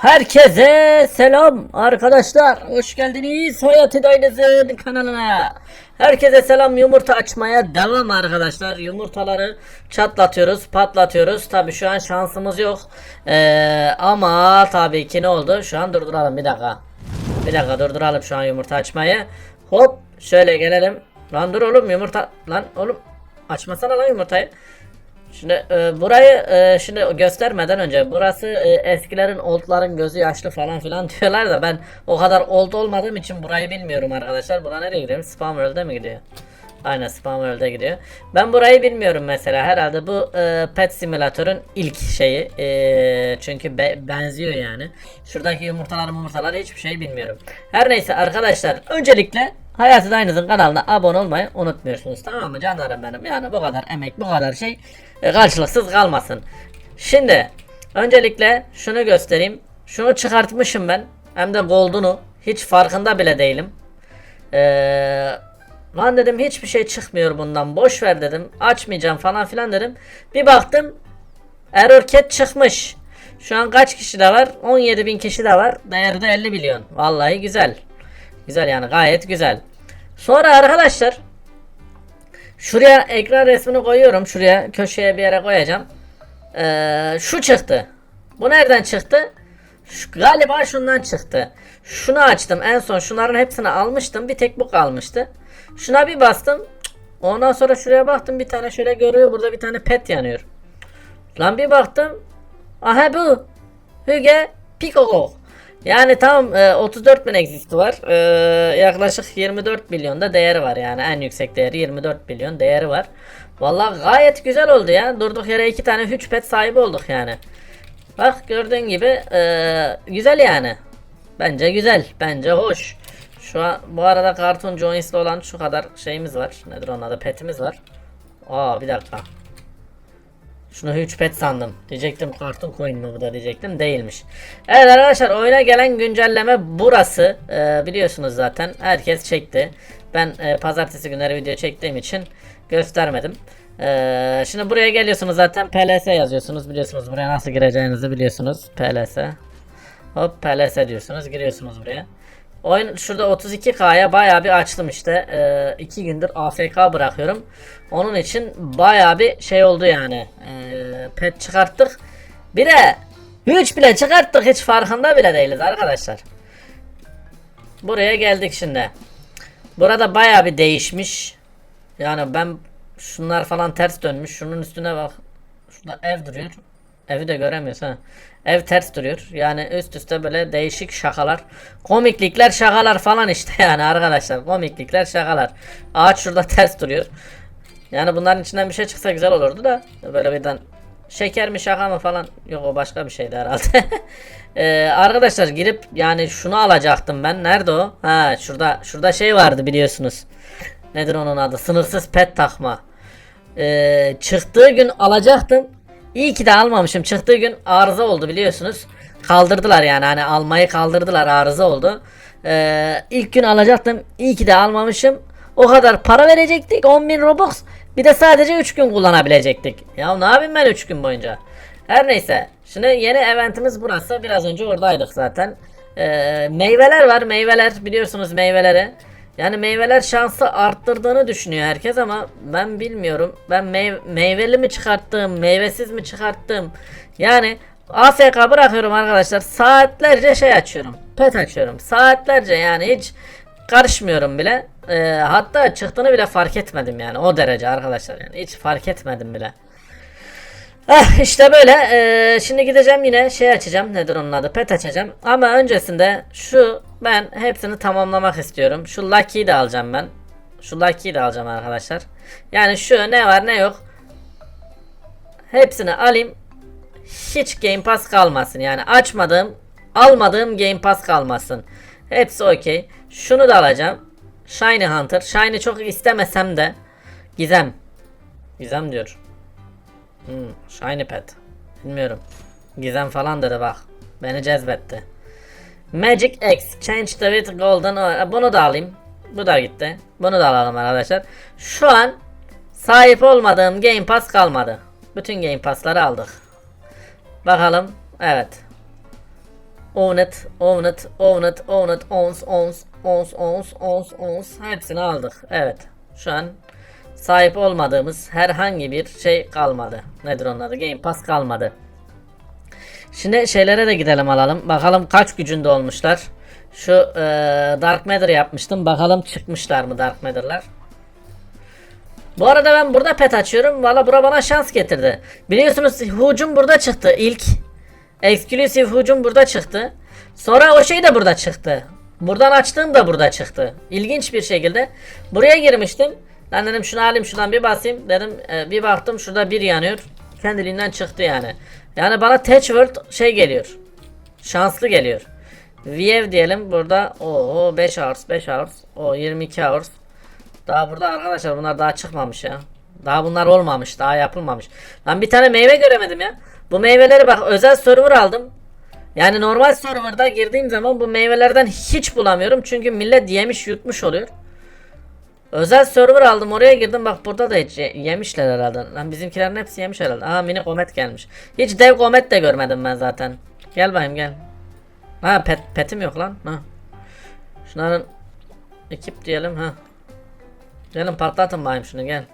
Herkese selam arkadaşlar. Hoş geldiniz Hayati Daynız'ın kanalına. Herkese selam. Yumurta açmaya devam arkadaşlar. Yumurtaları çatlatıyoruz, patlatıyoruz. Tabi şu an şansımız yok. Ee, ama tabii ki ne oldu? Şu an durduralım bir dakika. Bir dakika durduralım şu an yumurta açmayı. Hop şöyle gelelim. Lan dur oğlum yumurta. Lan oğlum açmasana lan yumurtayı. Şimdi e, burayı e, şimdi göstermeden önce burası e, eskilerin oldların gözü yaşlı falan filan diyorlar da ben o kadar old olmadığım için burayı bilmiyorum arkadaşlar. Bura nereye gidiyor? Spam World'e mi gidiyor? Aynen Spam World'e gidiyor. Ben burayı bilmiyorum mesela. Herhalde bu e, Pet Simulator'ın ilk şeyi. E, çünkü be- benziyor yani. Şuradaki yumurtalar yumurtalar hiçbir şey bilmiyorum. Her neyse arkadaşlar öncelikle Hayatı Daynız'ın kanalına abone olmayı unutmuyorsunuz. Tamam mı canlarım benim? Yani bu kadar emek bu kadar şey e, karşılıksız kalmasın. Şimdi öncelikle şunu göstereyim. Şunu çıkartmışım ben. Hem de gold'unu. Hiç farkında bile değilim. Eee Lan dedim hiçbir şey çıkmıyor bundan. Boş ver dedim. Açmayacağım falan filan dedim. Bir baktım error cat çıkmış. Şu an kaç kişi de var? 17 bin kişi de var. Değeri de 50 milyon. Vallahi güzel. Güzel yani gayet güzel. Sonra arkadaşlar şuraya ekran resmini koyuyorum. Şuraya köşeye bir yere koyacağım. Ee, şu çıktı. Bu nereden çıktı? Şu, galiba şundan çıktı. Şunu açtım. En son şunların hepsini almıştım. Bir tek bu kalmıştı. Şuna bir bastım. Ondan sonra şuraya baktım. Bir tane şöyle görüyor. Burada bir tane pet yanıyor. Lan bir baktım. Aha bu. Hüge Pikoko. Yani tam e, 34 bin existi var. E, yaklaşık 24 milyon da değeri var yani en yüksek değeri 24 milyon değeri var. Vallahi gayet güzel oldu ya. Durduk yere iki tane hüç pet sahibi olduk yani. Bak gördüğün gibi e, güzel yani. Bence güzel. Bence hoş. Şu an bu arada Cartoon Jones'la olan şu kadar şeyimiz var. Nedir onun adı? Petimiz var. Aa bir dakika. Şunu 3 pet sandım. Diyecektim kartun coin mi bu da diyecektim. Değilmiş. Evet arkadaşlar oyuna gelen güncelleme burası. Ee, biliyorsunuz zaten. Herkes çekti. Ben e, pazartesi günleri video çektiğim için göstermedim. Ee, şimdi buraya geliyorsunuz zaten PLS yazıyorsunuz. Biliyorsunuz buraya nasıl gireceğinizi biliyorsunuz. PLS. Hop PLS diyorsunuz. Giriyorsunuz buraya. Oyun şurada 32K'ya bayağı bir açtım işte. 2 gündür AFK bırakıyorum. Onun için bayağı bir şey oldu yani. Ee, pet çıkarttık. Bir de 3 bile çıkarttık hiç farkında bile değiliz arkadaşlar. Buraya geldik şimdi. Burada bayağı bir değişmiş. Yani ben şunlar falan ters dönmüş. Şunun üstüne bak. Şurada ev duruyor. Evi de göremiyoruz ha. Ev ters duruyor. Yani üst üste böyle değişik şakalar. Komiklikler şakalar falan işte yani arkadaşlar. Komiklikler şakalar. Ağaç şurada ters duruyor. Yani bunların içinden bir şey çıksa güzel olurdu da. Böyle birden şeker mi şaka mı falan. Yok o başka bir şeydi herhalde. Ee, arkadaşlar girip yani şunu alacaktım ben. Nerede o? Ha şurada şurada şey vardı biliyorsunuz. Nedir onun adı? Sınırsız pet takma. Ee, çıktığı gün alacaktım. İyi ki de almamışım. Çıktığı gün arıza oldu biliyorsunuz. Kaldırdılar yani hani almayı kaldırdılar arıza oldu. Ee, ilk gün alacaktım. İyi ki de almamışım. O kadar para verecektik 10.000 Robux. Bir de sadece 3 gün kullanabilecektik. Ya ne yapayım ben 3 gün boyunca. Her neyse. Şimdi yeni eventimiz burası. Biraz önce oradaydık zaten. Ee, meyveler var. Meyveler biliyorsunuz meyveleri. Yani meyveler şansı arttırdığını düşünüyor herkes ama ben bilmiyorum. Ben meyve, meyveli mi çıkarttım, meyvesiz mi çıkarttım? Yani AFK bırakıyorum arkadaşlar. Saatlerce şey açıyorum. Pet açıyorum. Saatlerce yani hiç karışmıyorum bile. Ee, hatta çıktığını bile fark etmedim yani o derece arkadaşlar yani hiç fark etmedim bile. Eh işte böyle. Ee, şimdi gideceğim yine şey açacağım. Nedir onun adı? Pet açacağım. Ama öncesinde şu ben hepsini tamamlamak istiyorum. Şu Lucky'yi de alacağım ben. Şu Lucky'yi de alacağım arkadaşlar. Yani şu ne var ne yok. Hepsini alayım. Hiç Game Pass kalmasın. Yani açmadığım, almadığım Game Pass kalmasın. Hepsi okey. Şunu da alacağım. Shiny Hunter. Shiny çok istemesem de Gizem. Gizem diyor. Hmm, shiny pet. Bilmiyorum. Gizem falan dedi bak. Beni cezbetti. Magic X. Change the with golden. oil. Bunu da alayım. Bu da gitti. Bunu da alalım arkadaşlar. Şu an sahip olmadığım Game Pass kalmadı. Bütün Game Pass'ları aldık. Bakalım. Evet. own it, own it, own it, own it, ons, ons, ons, ons, ons, ons. Hepsini aldık. Evet. Şu an sahip olmadığımız herhangi bir şey kalmadı. Nedir onun adı? Game Pass kalmadı. Şimdi şeylere de gidelim alalım. Bakalım kaç gücünde olmuşlar. Şu eee, Dark Matter yapmıştım. Bakalım çıkmışlar mı Dark Matter'lar. Bu arada ben burada pet açıyorum. Valla bura bana şans getirdi. Biliyorsunuz hucum burada çıktı ilk. Exclusive hucum burada çıktı. Sonra o şey de burada çıktı. Buradan açtığım da burada çıktı. İlginç bir şekilde. Buraya girmiştim. Lan dedim şunu alayım şuradan bir basayım. Dedim e, bir baktım şurada bir yanıyor. Kendiliğinden çıktı yani. Yani bana Touch World şey geliyor. Şanslı geliyor. VF diyelim burada. o 5 hours 5 hours. O 22 hours. Daha burada arkadaşlar bunlar daha çıkmamış ya. Daha bunlar olmamış. Daha yapılmamış. Ben bir tane meyve göremedim ya. Bu meyveleri bak özel server aldım. Yani normal serverda girdiğim zaman bu meyvelerden hiç bulamıyorum. Çünkü millet yemiş yutmuş oluyor. Özel server aldım oraya girdim bak burada da hiç ye- yemişler herhalde. Lan bizimkilerin hepsi yemiş herhalde. Aa mini komet gelmiş. Hiç dev komet de görmedim ben zaten. Gel bakayım gel. Ha pet, petim yok lan. Ha. Şunların ekip diyelim ha. Gelin patlatın bakayım şunu gel.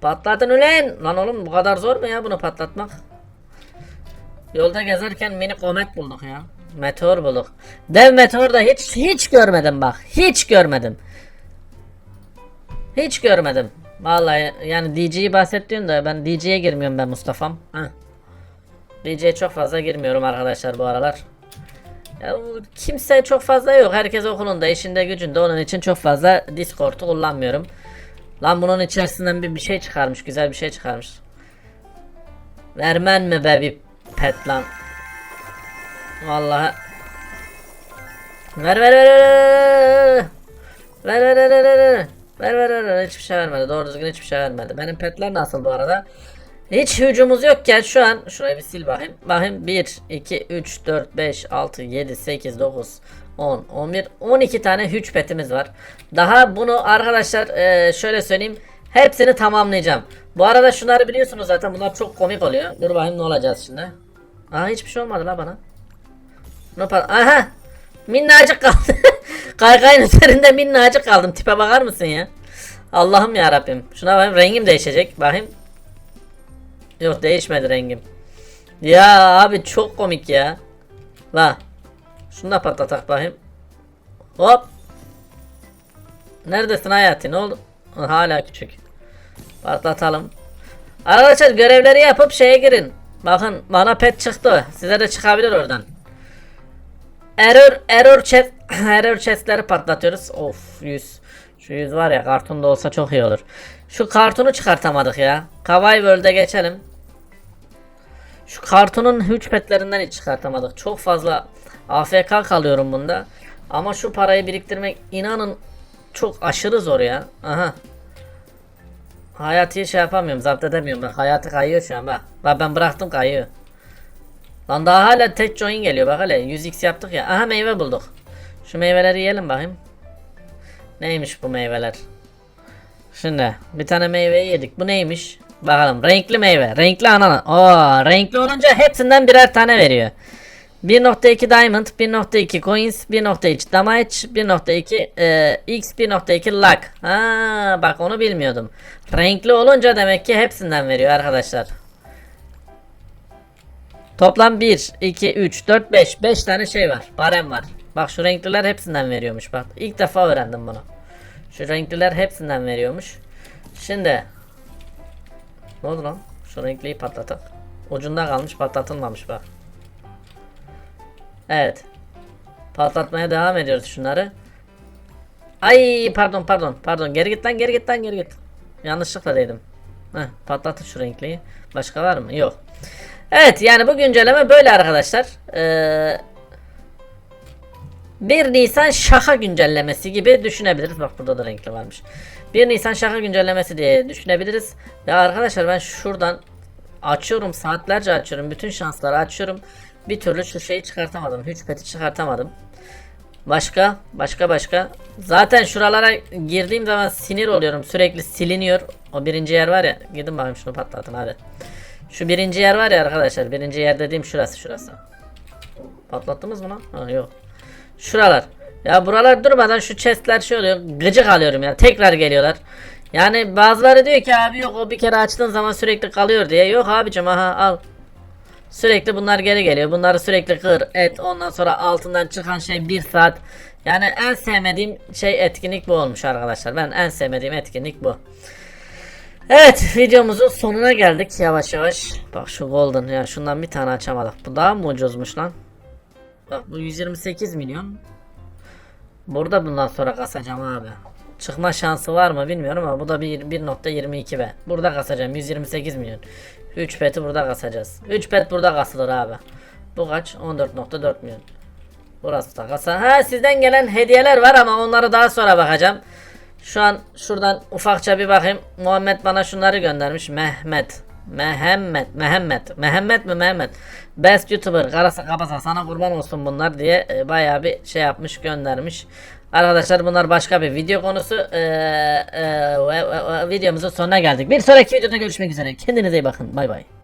Patlatın ulan. Lan oğlum bu kadar zor mu ya bunu patlatmak? Yolda gezerken mini komet bulduk ya. Meteor bulduk. Dev meteor da hiç hiç görmedim bak. Hiç görmedim. Hiç görmedim. Vallahi yani DJ'yi bahsettiğin de ben DJ'ye girmiyorum ben Mustafa'm. DJ'ye çok fazla girmiyorum arkadaşlar bu aralar. Ya, kimse çok fazla yok. Herkes okulunda, işinde, gücünde. Onun için çok fazla Discord'u kullanmıyorum. Lan bunun içerisinden bir, bir şey çıkarmış. Güzel bir şey çıkarmış. Vermen mi be bir pet lan? Vallahi. Ver ver ver ver ver. Ver ver ver ver ver. Ver ver ver. Hiçbir şey vermedi. Doğru düzgün hiçbir şey vermedi. Benim petler nasıl bu arada? Hiç hücumumuz yokken şu an şurayı bir sil bakayım. Bakayım 1, 2, 3, 4, 5, 6, 7, 8, 9, 10, 11, 12 tane hüç petimiz var. Daha bunu arkadaşlar şöyle söyleyeyim. Hepsini tamamlayacağım. Bu arada şunları biliyorsunuz zaten bunlar çok komik oluyor. Dur bakayım ne olacağız şimdi. Aa hiçbir şey olmadı la bana. Ne yapalım? Aha! Minnacık kaldı. Kaykayın üzerinde minnacık kaldım. Tipe bakar mısın ya? Allah'ım ya Rabbim. Şuna bakayım rengim değişecek. Bakayım. Yok değişmedi rengim. Ya abi çok komik ya. La. Şunu da patlatak bakayım. Hop. Neredesin Hayati ne oldu? Hala küçük. Patlatalım. Arkadaşlar görevleri yapıp şeye girin. Bakın bana pet çıktı. Size de çıkabilir oradan. Error error chest error chestleri patlatıyoruz. Of 100. Şu 100 var ya kartonda olsa çok iyi olur. Şu kartonu çıkartamadık ya. Kawaii World'e geçelim. Şu kartonun hüç petlerinden hiç çıkartamadık. Çok fazla AFK kalıyorum bunda. Ama şu parayı biriktirmek inanın çok aşırı zor ya. Aha. Hayatı şey yapamıyorum. Zapt edemiyorum. Bak hayatı kayıyor şu an bak. Bak ben bıraktım kayıyor. Lan daha hala tek join geliyor bak hele 100x yaptık ya. Aha meyve bulduk. Şu meyveleri yiyelim bakayım. Neymiş bu meyveler? Şimdi bir tane meyveyi yedik. Bu neymiş? Bakalım renkli meyve. Renkli ananas. Oo, renkli olunca hepsinden birer tane veriyor. 1.2 diamond, 1.2 coins, 1.3 damage, 1.2 e, x, 1.2 luck. Ha, bak onu bilmiyordum. Renkli olunca demek ki hepsinden veriyor arkadaşlar. Toplam 1, 2, 3, 4, 5. 5 tane şey var. Barem var. Bak şu renkliler hepsinden veriyormuş bak. İlk defa öğrendim bunu. Şu renkliler hepsinden veriyormuş. Şimdi. Ne oldu lan? Şu renkliyi patlatıp. Ucunda kalmış patlatılmamış bak. Evet. Patlatmaya devam ediyoruz şunları. Ay pardon pardon pardon geri git lan geri git lan geri git. Yanlışlıkla dedim. Heh, patlatın şu renkliyi. Başka var mı? Yok. Evet yani bu güncelleme böyle arkadaşlar. Ee, 1 Nisan şaka güncellemesi gibi düşünebiliriz. Bak burada da renkli varmış. 1 Nisan şaka güncellemesi diye düşünebiliriz. Ve arkadaşlar ben şuradan açıyorum saatlerce açıyorum. Bütün şansları açıyorum. Bir türlü şu şeyi çıkartamadım. Hiç peti çıkartamadım. Başka, başka, başka. Zaten şuralara girdiğim zaman sinir oluyorum. Sürekli siliniyor. O birinci yer var ya. Gidin bakayım şunu patlatın hadi. Şu birinci yer var ya arkadaşlar. Birinci yer dediğim şurası şurası. Patlattınız mı lan? Ha yok. Şuralar. Ya buralar durmadan şu chestler şey oluyor. Gıcık alıyorum ya. Tekrar geliyorlar. Yani bazıları diyor ki abi yok o bir kere açtığın zaman sürekli kalıyor diye. Yok abicim aha al. Sürekli bunlar geri geliyor. Bunları sürekli kır, et. Ondan sonra altından çıkan şey bir saat. Yani en sevmediğim şey etkinlik bu olmuş arkadaşlar. Ben en sevmediğim etkinlik bu. Evet videomuzun sonuna geldik yavaş yavaş. Bak şu golden ya şundan bir tane açamadık. Bu daha mı ucuzmuş lan? Bak bu 128 milyon. Burada bundan sonra kasacağım abi. Çıkma şansı var mı bilmiyorum ama bu da bir 1.22 be. Burada kasacağım 128 milyon. 3 peti burada kasacağız. 3 pet burada kasılır abi. Bu kaç? 14.4 milyon. Burası da kasa. Ha sizden gelen hediyeler var ama onları daha sonra bakacağım. Şu an şuradan ufakça bir bakayım. Muhammed bana şunları göndermiş. Mehmet. Mehmet. Mehmet. Mehmet mi Mehmet? Best YouTuber. Karasa kabasa sana kurban olsun bunlar diye e, bayağı bir şey yapmış göndermiş. Arkadaşlar bunlar başka bir video konusu. Ee, e, ve videomuzun sonuna geldik. Bir sonraki videoda görüşmek üzere. Kendinize iyi bakın. Bay bay.